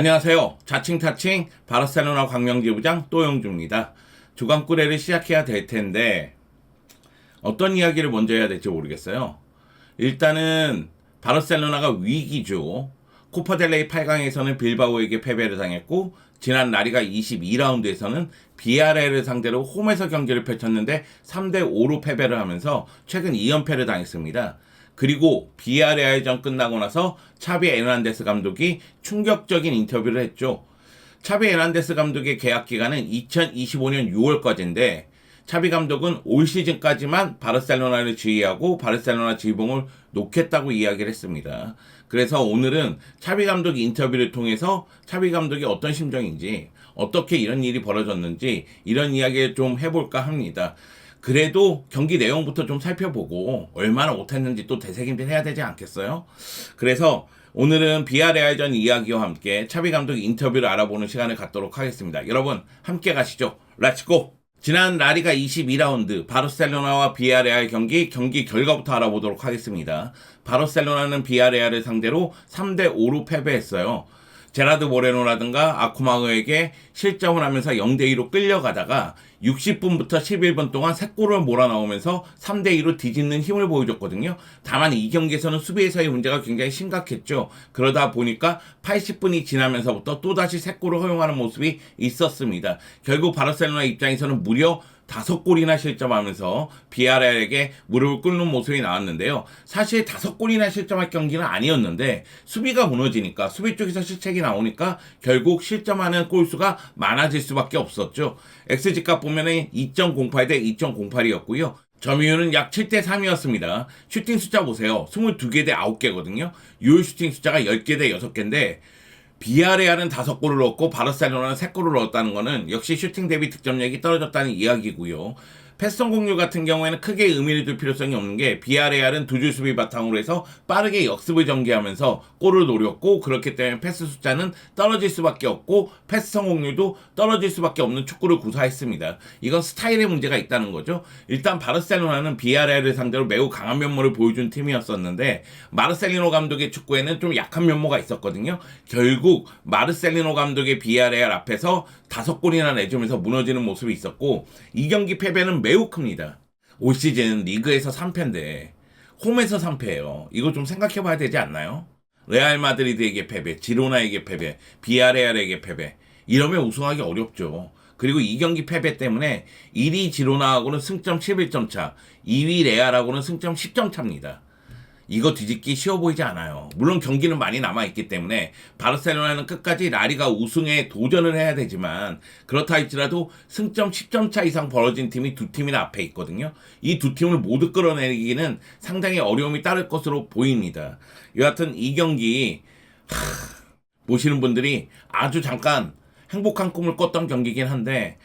안녕하세요. 자칭 타칭 바르셀로나 광명지부장 또영주입니다. 주간 꾸레를 시작해야 될 텐데 어떤 이야기를 먼저 해야 될지 모르겠어요. 일단은 바르셀로나가 위기죠. 코파델레이 8강에서는 빌바오에게 패배를 당했고 지난 라리가 22라운드에서는 비아레를 상대로 홈에서 경기를 펼쳤는데 3대 5로 패배를 하면서 최근 2연패를 당했습니다. 그리고 비아레알전 끝나고 나서 차비 에르난데스 감독이 충격적인 인터뷰를 했죠. 차비 에르난데스 감독의 계약 기간은 2025년 6월까지인데 차비 감독은 올 시즌까지만 바르셀로나를 지휘하고 바르셀로나 지휘봉을 놓겠다고 이야기를 했습니다. 그래서 오늘은 차비 감독 인터뷰를 통해서 차비 감독이 어떤 심정인지 어떻게 이런 일이 벌어졌는지 이런 이야기를 좀 해볼까 합니다. 그래도 경기 내용부터 좀 살펴보고 얼마나 못했는지 또 되새김질 해야 되지 않겠어요? 그래서 오늘은 비아레알전 이야기와 함께 차비 감독 인터뷰를 알아보는 시간을 갖도록 하겠습니다. 여러분 함께 가시죠. 렛츠고! 지난 라리가 22라운드 바르셀로나와 비아레알 경기 경기 결과부터 알아보도록 하겠습니다. 바르셀로나는 비아레알을 상대로 3대 5로 패배했어요. 제라드 모레노라든가 아쿠마흐에게 실점을 하면서 0대2로 끌려가다가 60분부터 11분 동안 3골을 몰아넣으면서 3대2로 뒤집는 힘을 보여줬거든요. 다만 이 경기에서는 수비에서의 문제가 굉장히 심각했죠. 그러다 보니까 80분이 지나면서부터 또다시 3골을 허용하는 모습이 있었습니다. 결국 바르셀로나 입장에서는 무려 다섯 골이나 실점하면서 비아레알에게 무릎을 꿇는 모습이 나왔는데요. 사실 다섯 골이나 실점할 경기는 아니었는데 수비가 무너지니까 수비 쪽에서 실책이 나오니까 결국 실점하는 골수가 많아질 수밖에 없었죠. XG값 보면은 2.08 대 2.08이었고요. 점유율은 약 7대 3이었습니다. 슈팅 숫자 보세요. 22개 대 9개거든요. 유효 슈팅 숫자가 10개 대 6개인데 비아레알은 다섯 골을 넣었고 바르셀로나는 세 골을 넣었다는 것은 역시 슈팅 대비 득점력이 떨어졌다는 이야기고요. 패스 성공률 같은 경우에는 크게 의미를 둘 필요성이 없는 게 비아레알은 두 줄 수비 바탕으로 해서 빠르게 역습을 전개하면서 골을 노렸고 그렇기 때문에 패스 숫자는 떨어질 수밖에 없고 패스 성공률도 떨어질 수밖에 없는 축구를 구사했습니다. 이건 스타일의 문제가 있다는 거죠. 일단 바르셀로나는 비아레알을 상대로 매우 강한 면모를 보여준 팀이었었는데 마르셀리노 감독의 축구에는 좀 약한 면모가 있었거든요. 결국 마르셀리노 감독의 비아레알 앞에서 다섯 골이나 내주면서 무너지는 모습이 있었고 이 경기 패배는 매우 큽니다. 올 시즌 리그에서 3패인데 홈에서 3패예요. 이거 좀 생각해 봐야 되지 않나요? 레알 마드리드에게 패배, 지로나에게 패배, 비아레알에게 패배. 이러면 우승하기 어렵죠. 그리고 이 경기 패배 때문에 1위 지로나하고는 승점 11점 차, 2위 레알하고는 승점 10점 차입니다. 이거 뒤집기 쉬워 보이지 않아요. 물론 경기는 많이 남아있기 때문에 바르셀로나는 끝까지 라리가 우승에 도전을 해야 되지만 그렇다 할지라도 승점 10점 차 이상 벌어진 팀이 두 팀이나 앞에 있거든요. 이 두 팀을 모두 끌어내기는 상당히 어려움이 따를 것으로 보입니다. 여하튼 이 경기 하, 보시는 분들이 아주 잠깐 행복한 꿈을 꿨던 경기긴 한데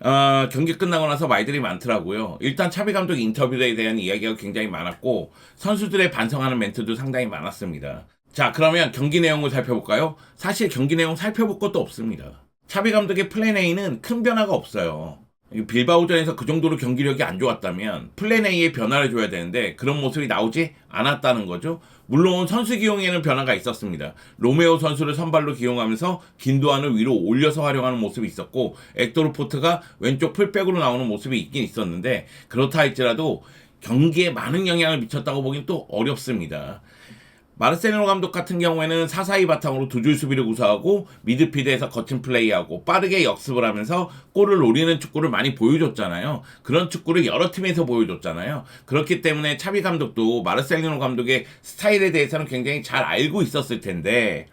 어, 경기 끝나고 나서 말들이 많더라고요. 일단 차비 감독 인터뷰에 대한 이야기가 굉장히 많았고 선수들의 반성하는 멘트도 상당히 많았습니다. 자, 그러면 경기 내용을 살펴볼까요? 사실 경기 내용 살펴볼 것도 없습니다. 차비 감독의 플랜 A는 큰 변화가 없어요. 빌바오전에서 그 정도로 경기력이 안 좋았다면 플랜 A에 변화를 줘야 되는데 그런 모습이 나오지 않았다는 거죠. 물론 선수 기용에는 변화가 있었습니다. 로메오 선수를 선발로 기용하면서 긴도안을 위로 올려서 활용하는 모습이 있었고 엑도르 포트가 왼쪽 풀백으로 나오는 모습이 있긴 있었는데 그렇다 할지라도 경기에 많은 영향을 미쳤다고 보긴 또 어렵습니다. 마르셀로 감독 같은 경우에는 사사이 바탕으로 두 줄 수비를 구사하고 미드필드에서 거친 플레이하고 빠르게 역습을 하면서 골을 노리는 축구를 많이 보여줬잖아요. 그런 축구를 여러 팀에서 보여줬잖아요. 그렇기 때문에 차비 감독도 마르셀리노 감독의 스타일에 대해서는 굉장히 잘 알고 있었을 텐데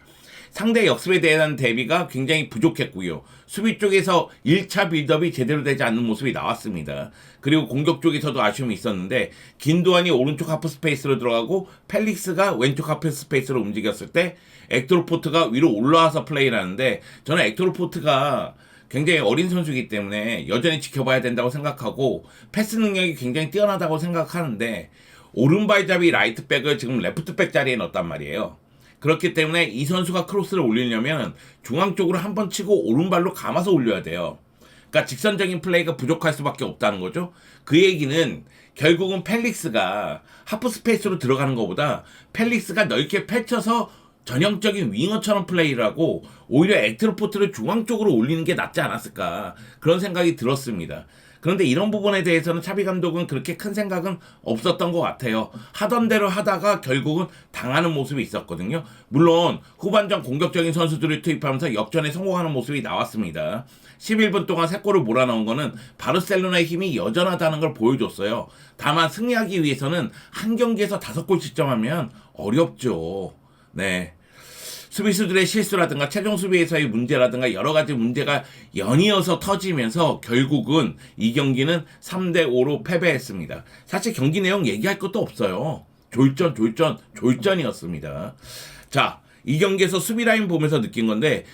상대 역습에 대한 대비가 굉장히 부족했고요. 수비 쪽에서 1차 빌드업이 제대로 되지 않는 모습이 나왔습니다. 그리고 공격 쪽에서도 아쉬움이 있었는데 긴도안이 오른쪽 하프 스페이스로 들어가고 펠릭스가 왼쪽 하프 스페이스로 움직였을 때 엑토르포트가 위로 올라와서 플레이를 하는데 저는 엑토르포트가 굉장히 어린 선수이기 때문에 여전히 지켜봐야 된다고 생각하고 패스 능력이 굉장히 뛰어나다고 생각하는데 오른발 잡이 라이트백을 지금 레프트백 자리에 넣었단 말이에요. 그렇기 때문에 이 선수가 크로스를 올리려면 중앙 쪽으로 한 번 치고 오른발로 감아서 올려야 돼요. 그러니까 직선적인 플레이가 부족할 수밖에 없다는 거죠. 그 얘기는 결국은 펠릭스가 하프 스페이스로 들어가는 것보다 펠릭스가 넓게 펼쳐서 전형적인 윙어처럼 플레이를 하고 오히려 액트로포트를 중앙 쪽으로 올리는 게 낫지 않았을까 그런 생각이 들었습니다. 그런데 이런 부분에 대해서는 차비 감독은 그렇게 큰 생각은 없었던 것 같아요. 하던 대로 하다가 결국은 당하는 모습이 있었거든요. 물론 후반전 공격적인 선수들을 투입하면서 역전에 성공하는 모습이 나왔습니다. 11분 동안 3골을 몰아넣은 거는 바르셀로나의 힘이 여전하다는 걸 보여줬어요. 다만 승리하기 위해서는 한 경기에서 5골 득점하면 어렵죠. 네. 수비수들의 실수라든가 최종 수비에서의 문제라든가 여러 가지 문제가 연이어서 터지면서 결국은 이 경기는 3대 5로 패배했습니다. 사실 경기 내용 얘기할 것도 없어요. 졸전, 졸전, 졸전이었습니다. 자, 이 경기에서 수비 라인 보면서 느낀 건데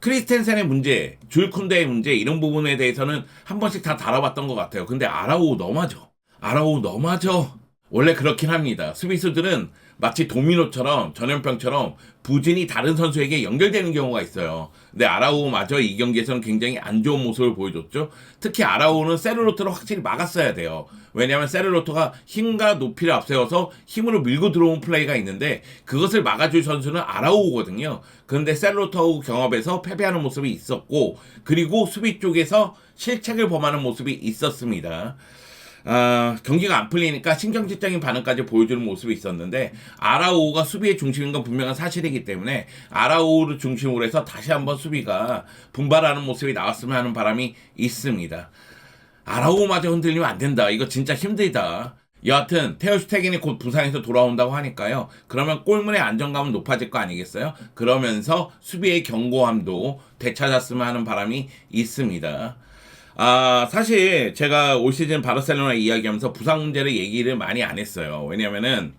크리스텐센의 문제, 줄쿤데의 문제 이런 부분에 대해서는 한 번씩 다 다뤄봤던 것 같아요. 근데 아라오 너무하죠. 아라오 너무하죠. 원래 그렇긴 합니다. 수비수들은 마치 도미노처럼 전염병처럼 부진이 다른 선수에게 연결되는 경우가 있어요. 근데 아라오마저 이 경기에서는 굉장히 안 좋은 모습을 보여줬죠. 특히 아라오는 세르로토를 확실히 막았어야 돼요. 왜냐하면 세르로토가 힘과 높이를 앞세워서 힘으로 밀고 들어온 플레이가 있는데 그것을 막아줄 선수는 아라오거든요. 그런데 세르로토 경합에서 패배하는 모습이 있었고 그리고 수비 쪽에서 실책을 범하는 모습이 있었습니다. 아, 경기가 안 풀리니까 신경질적인 반응까지 보여주는 모습이 있었는데 아라오가 수비의 중심인 건 분명한 사실이기 때문에 아라오를 중심으로 해서 다시 한번 수비가 분발하는 모습이 나왔으면 하는 바람이 있습니다. 아라오마저 흔들리면 안 된다. 이거 진짜 힘들다. 여하튼 테오슈테겐이 곧 부상에서 돌아온다고 하니까요. 그러면 골문의 안정감은 높아질 거 아니겠어요? 그러면서 수비의 견고함도 되찾았으면 하는 바람이 있습니다. 아, 사실 제가 올 시즌 바르셀로나 이야기하면서 부상 문제를 얘기를 많이 안 했어요. 왜냐면은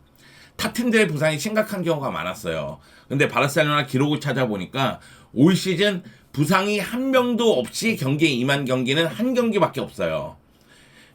타 팀들의 부상이 심각한 경우가 많았어요. 근데 바르셀로나 기록을 찾아보니까 올 시즌 부상이 한 명도 없이 경기에 임한 경기는 한 경기밖에 없어요.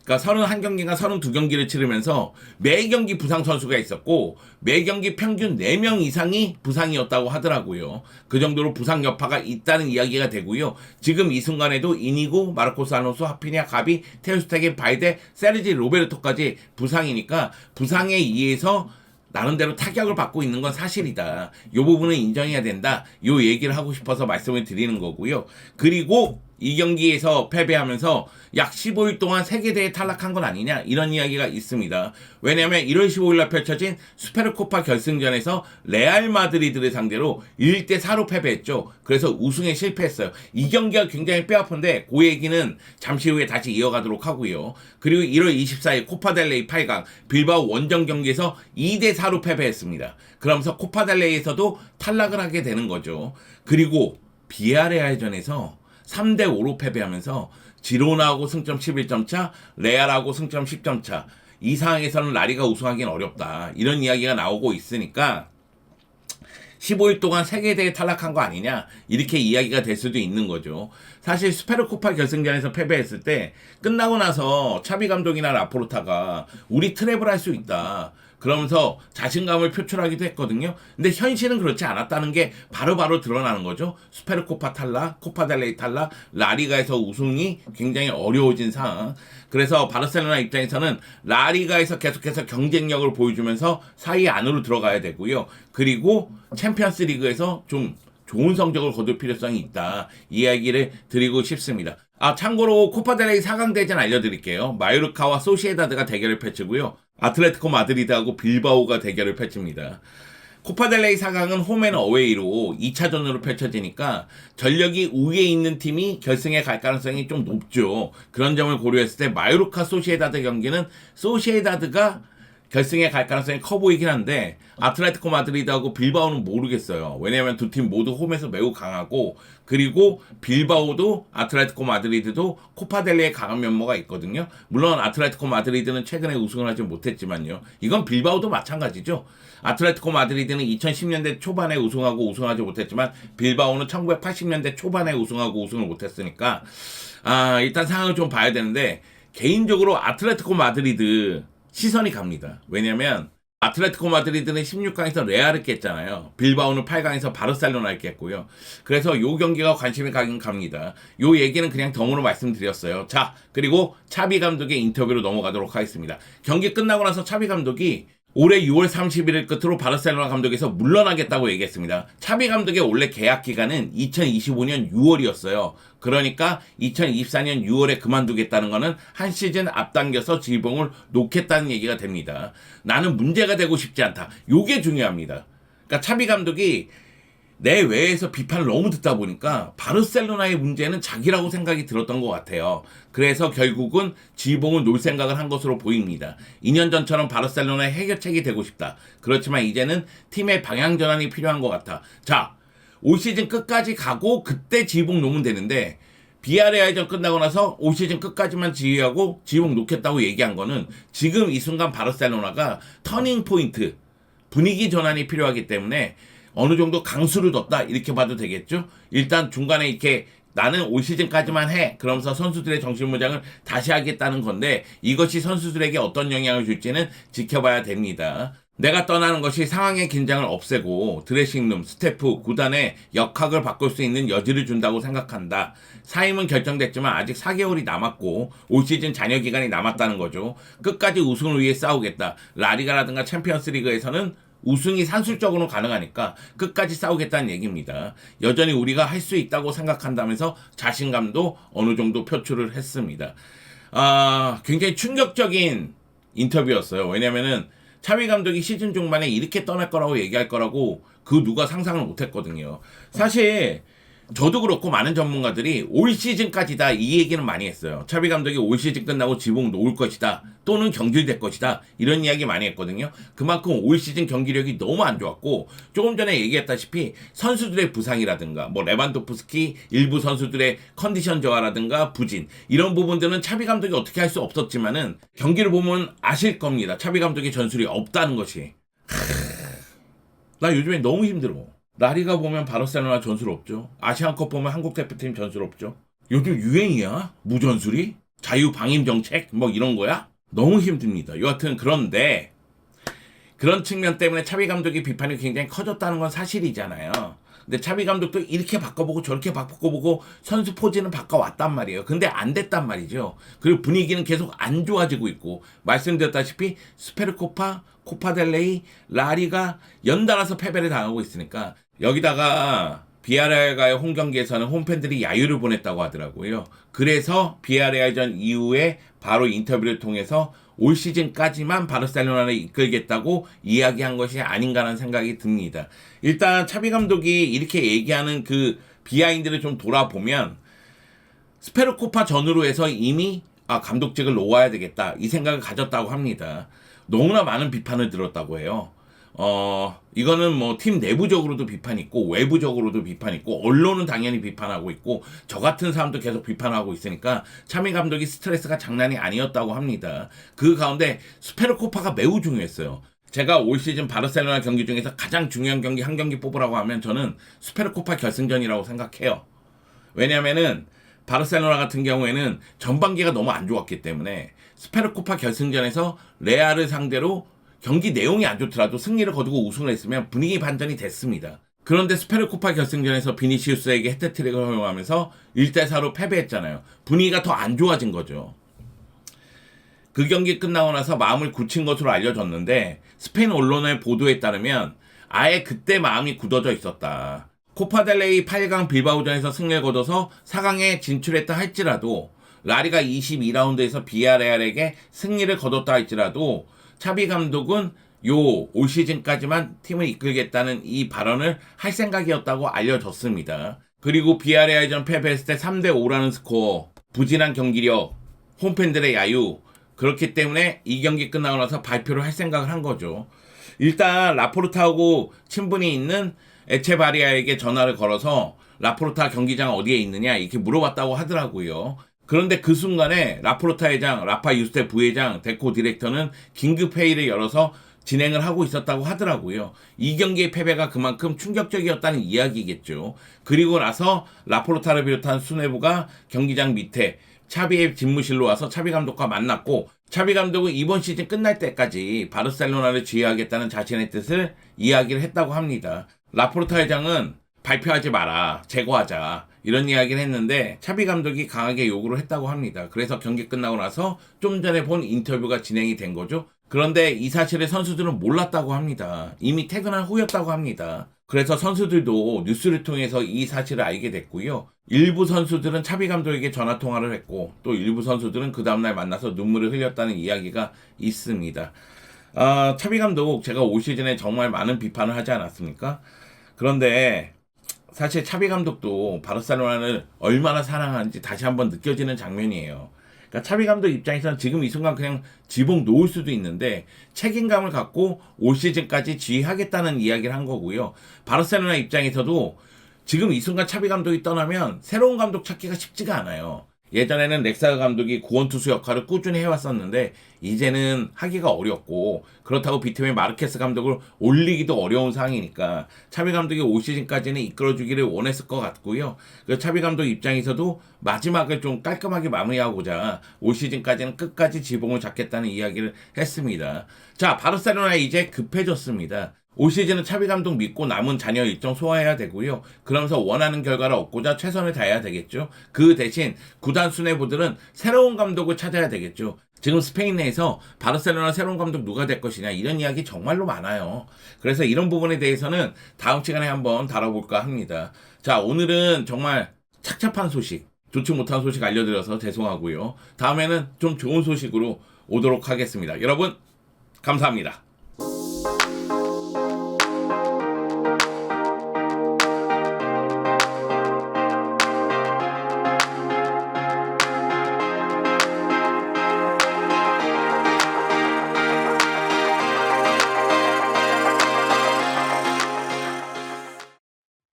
그러니까 31경기가 32경기를 치르면서 매 경기 부상 선수가 있었고 매 경기 평균 4명 이상이 부상이었다고 하더라고요. 그 정도로 부상 여파가 있다는 이야기가 되고요. 지금 이 순간에도 이니고, 마르코스 알론소, 하피니아, 가비, 테우스테겐, 바이데, 세르지 로베르토까지 부상이니까 부상에 의해서 나름대로 타격을 받고 있는 건 사실이다. 요 부분은 인정해야 된다. 요 얘기를 하고 싶어서 말씀을 드리는 거고요. 그리고 이 경기에서 패배하면서 약 15일 동안 세계대회 탈락한 건 아니냐 이런 이야기가 있습니다. 왜냐하면 1월 15일 날 펼쳐진 스페르코파 결승전에서 레알 마드리드를 상대로 1대 4로 패배했죠. 그래서 우승에 실패했어요. 이 경기가 굉장히 뼈아픈데 그 얘기는 잠시 후에 다시 이어가도록 하고요. 그리고 1월 24일 코파델레이 8강 빌바오 원정 경기에서 2대 4로 패배했습니다. 그러면서 코파델레이에서도 탈락을 하게 되는 거죠. 그리고 비아레알전에서 3대 5로 패배하면서 지로나하고 승점 11점 차, 레알하고 승점 10점 차. 이 상황에서는 라리가 우승하기는 어렵다. 이런 이야기가 나오고 있으니까 15일 동안 세계대회 탈락한 거 아니냐 이렇게 이야기가 될 수도 있는 거죠. 사실 스페르코파 결승전에서 패배했을 때 끝나고 나서 차비 감독이나 라포르타가 우리 트랩을 할 수 있다. 그러면서 자신감을 표출하기도 했거든요. 근데 현실은 그렇지 않았다는 게 바로 바로 드러나는 거죠. 스페르코파 탈락, 코파델레이 탈락, 라리가에서 우승이 굉장히 어려워진 상황. 그래서 바르셀로나 입장에서는 라리가에서 계속해서 경쟁력을 보여주면서 사이 안으로 들어가야 되고요. 그리고 챔피언스 리그에서 좀 좋은 성적을 거둘 필요성이 있다. 이 이야기를 드리고 싶습니다. 아, 참고로 코파델레이 4강 대전 알려드릴게요. 마요르카와 소시에다드가 대결을 펼치고요. 아틀레티코 마드리드하고 빌바오가 대결을 펼칩니다. 코파델레이 4강은 홈앤 어웨이로 2차전으로 펼쳐지니까 전력이 우위에 있는 팀이 결승에 갈 가능성이 좀 높죠. 그런 점을 고려했을 때 마요르카 소시에다드 경기는 소시에다드가 결승에 갈 가능성이 커 보이긴 한데 아틀레티코 마드리드하고 빌바오는 모르겠어요. 왜냐하면 두 팀 모두 홈에서 매우 강하고 그리고 빌바오도 아틀레티코 마드리드도 코파델레의 강한 면모가 있거든요. 물론 아틀레티코 마드리드는 최근에 우승을 하지 못했지만요. 이건 빌바오도 마찬가지죠. 아틀레티코 마드리드는 2010년대 초반에 우승하고 우승하지 못했지만 빌바오는 1980년대 초반에 우승하고 우승을 못했으니까 아 일단 상황을 좀 봐야 되는데 개인적으로 아틀레티코 마드리드 시선이 갑니다. 왜냐면 아틀레티코 마드리드는 16강에서 레알을 깼잖아요. 빌바오는 8강에서 바르셀로나를 깼고요. 그래서 요 경기가 관심이 가긴 갑니다. 요 얘기는 그냥 덤으로 말씀드렸어요. 자, 그리고 차비 감독의 인터뷰로 넘어가도록 하겠습니다. 경기 끝나고 나서 차비 감독이 올해 6월 31일 끝으로 바르셀로나 감독에서 물러나겠다고 얘기했습니다. 차비 감독의 원래 계약 기간은 2025년 6월이었어요. 그러니까 2024년 6월에 그만두겠다는 거는 한 시즌 앞당겨서 지봉을 놓겠다는 얘기가 됩니다. 나는 문제가 되고 싶지 않다. 요게 중요합니다. 그러니까 차비 감독이 내 외에서 비판을 너무 듣다 보니까 바르셀로나의 문제는 자기라고 생각이 들었던 것 같아요. 그래서 결국은 지봉을 놓을 생각을 한 것으로 보입니다. 2년 전처럼 바르셀로나의 해결책이 되고 싶다. 그렇지만 이제는 팀의 방향 전환이 필요한 것 같아. 자, 올 시즌 끝까지 가고 그때 지봉 놓으면 되는데 비아레알전 끝나고 나서 올 시즌 끝까지만 지휘하고 지봉 놓겠다고 얘기한 거는 지금 이 순간 바르셀로나가 터닝 포인트 분위기 전환이 필요하기 때문에 어느 정도 강수를 뒀다 이렇게 봐도 되겠죠. 일단 중간에 이렇게 나는 올 시즌까지만 해. 그러면서 선수들의 정신무장을 다시 하겠다는 건데 이것이 선수들에게 어떤 영향을 줄지는 지켜봐야 됩니다. 내가 떠나는 것이 상황의 긴장을 없애고 드레싱룸, 스태프, 구단의 역학을 바꿀 수 있는 여지를 준다고 생각한다. 사임은 결정됐지만 아직 4개월이 남았고 올 시즌 잔여 기간이 남았다는 거죠. 끝까지 우승을 위해 싸우겠다. 라리가라든가 챔피언스 리그에서는 우승이 산술적으로 가능하니까 끝까지 싸우겠다는 얘기입니다. 여전히 우리가 할 수 있다고 생각한다면서 자신감도 어느 정도 표출을 했습니다. 아, 굉장히 충격적인 인터뷰였어요. 왜냐면은 차비 감독이 시즌 중반에 이렇게 떠날 거라고 얘기할 거라고 그 누가 상상을 못 했거든요. 사실 저도 그렇고 많은 전문가들이 올 시즌까지다 이 얘기는 많이 했어요. 차비 감독이 올 시즌 끝나고 지붕 놓을 것이다 또는 경질될 것이다 이런 이야기 많이 했거든요. 그만큼 올 시즌 경기력이 너무 안 좋았고 조금 전에 얘기했다시피 선수들의 부상이라든가 뭐 레반도프스키 일부 선수들의 컨디션 저하라든가 부진 이런 부분들은 차비 감독이 어떻게 할 수 없었지만은 경기를 보면 아실 겁니다. 차비 감독의 전술이 없다는 것이. 나 요즘에 너무 힘들어. 라리가 보면 바르셀로나 전술 없죠. 아시안컵 보면 한국 대표팀 전술 없죠. 요즘 유행이야? 무전술이? 자유 방임 정책? 뭐 이런 거야? 너무 힘듭니다. 여하튼 그런데 그런 측면 때문에 차비 감독의 비판이 굉장히 커졌다는 건 사실이잖아요. 근데 차비 감독도 이렇게 바꿔보고 저렇게 바꿔보고 선수 포지는 바꿔왔단 말이에요. 근데 안 됐단 말이죠. 그리고 분위기는 계속 안 좋아지고 있고 말씀드렸다시피 스페르코파, 코파델레이, 라리가 연달아서 패배를 당하고 있으니까 여기다가 비아레알과의 홈 경기에서는 홈팬들이 야유를 보냈다고 하더라고요. 그래서 비아레알전 이후에 바로 인터뷰를 통해서 올 시즌까지만 바르셀로나를 이끌겠다고 이야기한 것이 아닌가라는 생각이 듭니다. 일단 차비 감독이 이렇게 얘기하는 그 비하인드를 좀 돌아보면 스페르코파 전으로 해서 이미 아 감독직을 놓아야 되겠다 이 생각을 가졌다고 합니다. 너무나 많은 비판을 들었다고 해요. 어, 이거는 뭐 팀 내부적으로도 비판 있고 외부적으로도 비판 있고 언론은 당연히 비판하고 있고 저 같은 사람도 계속 비판하고 있으니까 차미 감독이 스트레스가 장난이 아니었다고 합니다. 그 가운데 스페르코파가 매우 중요했어요. 제가 올 시즌 바르셀로나 경기 중에서 가장 중요한 경기 한 경기 뽑으라고 하면 저는 스페르코파 결승전이라고 생각해요. 왜냐면은 바르셀로나 같은 경우에는 전반기가 너무 안 좋았기 때문에 스페르코파 결승전에서 레알을 상대로 경기 내용이 안 좋더라도 승리를 거두고 우승을 했으면 분위기 반전이 됐습니다. 그런데 스페르코파 결승전에서 비니시우스에게 헤트트릭을 허용하면서 1대4로 패배했잖아요. 분위기가 더 안 좋아진 거죠. 그 경기 끝나고 나서 마음을 굳힌 것으로 알려졌는데 스페인 언론의 보도에 따르면 아예 그때 마음이 굳어져 있었다. 코파델레이 8강 빌바오전에서 승리를 거둬서 4강에 진출했다 할지라도 라리가 22라운드에서 비아레알에게 승리를 거뒀다 할지라도 차비 감독은 요 올 시즌까지만 팀을 이끌겠다는 이 발언을 할 생각이었다고 알려졌습니다. 그리고 비아레알전 패배했을 때 3대 5라는 스코어, 부진한 경기력, 홈팬들의 야유 그렇기 때문에 이 경기 끝나고 나서 발표를 할 생각을 한 거죠. 일단 라포르타하고 친분이 있는 에체바리아에게 전화를 걸어서 라포르타 경기장 어디에 있느냐 이렇게 물어봤다고 하더라고요. 그런데 그 순간에 라포르타 회장, 라파 유스테 부회장, 데코 디렉터는 긴급 회의를 열어서 진행을 하고 있었다고 하더라고요. 이 경기의 패배가 그만큼 충격적이었다는 이야기겠죠. 그리고 나서 라포르타를 비롯한 수뇌부가 경기장 밑에 차비의 집무실로 와서 차비 감독과 만났고 차비 감독은 이번 시즌 끝날 때까지 바르셀로나를 지휘하겠다는 자신의 뜻을 이야기를 했다고 합니다. 라포르타 회장은 발표하지 마라, 제거하자 이런 이야기를 했는데 차비 감독이 강하게 요구를 했다고 합니다. 그래서 경기 끝나고 나서 좀 전에 본 인터뷰가 진행이 된 거죠. 그런데 이 사실을 선수들은 몰랐다고 합니다. 이미 퇴근한 후였다고 합니다. 그래서 선수들도 뉴스를 통해서 이 사실을 알게 됐고요. 일부 선수들은 차비 감독에게 전화 통화를 했고 또 일부 선수들은 그 다음날 만나서 눈물을 흘렸다는 이야기가 있습니다. 아, 차비 감독 제가 올 시즌에 정말 많은 비판을 하지 않았습니까? 그런데 사실 차비 감독도 바르셀로나를 얼마나 사랑하는지 다시 한번 느껴지는 장면이에요. 그러니까 차비 감독 입장에서는 지금 이 순간 그냥 지붕 놓을 수도 있는데 책임감을 갖고 올 시즌까지 지휘하겠다는 이야기를 한 거고요. 바르셀로나 입장에서도 지금 이 순간 차비 감독이 떠나면 새로운 감독 찾기가 쉽지가 않아요. 예전에는 렉사가 감독이 구원투수 역할을 꾸준히 해왔었는데 이제는 하기가 어렵고 그렇다고 비트맨 마르케스 감독을 올리기도 어려운 상황이니까 차비 감독이 올 시즌까지는 이끌어주기를 원했을 것 같고요. 그 차비 감독 입장에서도 마지막을 좀 깔끔하게 마무리하고자 올 시즌까지는 끝까지 지붕을 잡겠다는 이야기를 했습니다. 자 바르셀로나 이제 급해졌습니다. 올 시즌은 차비 감독 믿고 남은 자녀 일정 소화해야 되고요. 그러면서 원하는 결과를 얻고자 최선을 다해야 되겠죠. 그 대신 구단 수뇌부들은 새로운 감독을 찾아야 되겠죠. 지금 스페인 내에서 바르셀로나 새로운 감독 누가 될 것이냐 이런 이야기 정말로 많아요. 그래서 이런 부분에 대해서는 다음 시간에 한번 다뤄볼까 합니다. 자 오늘은 정말 착잡한 소식, 좋지 못한 소식 알려드려서 죄송하고요. 다음에는 좀 좋은 소식으로 오도록 하겠습니다. 여러분 감사합니다.